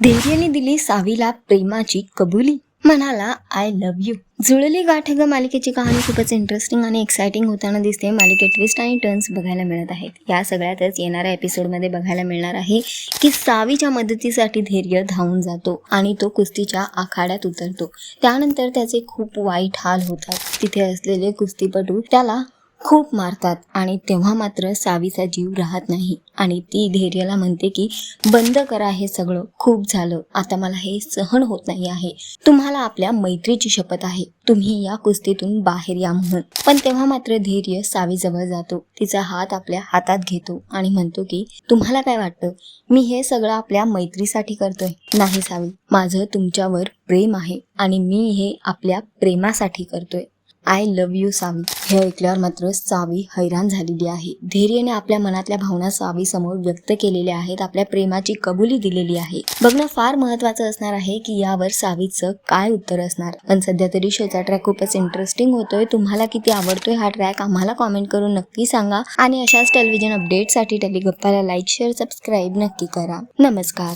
धैर्याने दिली सावीला प्रेमाची कबुली. म्हणाला आय लव्ह यू जुळली गाठ ग मालिकेची कहाणी. खूपच इंटरेस्टिंग आणि एक्साइटिंग होताना दिसते. मालिकेत ट्विस्ट आणि टर्न्स बघायला मिळत आहेत. या सगळ्यातच येणाऱ्या एपिसोडमध्ये बघायला मिळणार आहे की सावीच्या मदतीसाठी धैर्य धावून जातो आणि तो कुस्तीच्या आखाड्यात उतरतो. त्यानंतर त्याचे खूप वाईट हाल होतात. तिथे असलेले कुस्तीपटू त्याला खूप मारतात आणि तेव्हा मात्र सावीचा जीव राहत नाही. आणि ती धैर्याला म्हणते की बंद करा हे सगळं. खूप झालं. आता मला हे सहन होत नाही आहे. तुम्हाला आपल्या मैत्रीची शपथ आहे. तुम्ही या कुस्तीतून बाहेर या म्हणून. पण तेव्हा मात्र धैर्य सावीजवळ जातो. तिचा हात आपल्या हातात घेतो आणि म्हणतो की तुम्हाला काय वाटतं? मी हे सगळं आपल्या मैत्रीसाठी करतोय. नाही सावी. माझं तुमच्यावर प्रेम आहे आणि मी हे आपल्या प्रेमासाठी करतोय. आय लव्ह यू सावी हे ऐकल्यावर मात्र सावी हैराण झालेली आहे. धैर्याने आपल्या मनातल्या भावना सावी समोर व्यक्त केलेल्या आहेत आपल्या प्रेमाची कबुली दिलेली आहे. बघणं फार महत्वाचं असणार आहे की यावर सावीचं काय उत्तर असणार? पण सध्या तरी शोचा ट्रॅक खूपच इंटरेस्टिंग होतोय. तुम्हाला किती आवडतोय हा ट्रॅक आम्हाला कॉमेंट करून नक्की सांगा. आणि अशाच टेलिव्हिजन अपडेटसाठी टेलिगप्पाला लाईक शेअर सबस्क्राईब नक्की करा. नमस्कार.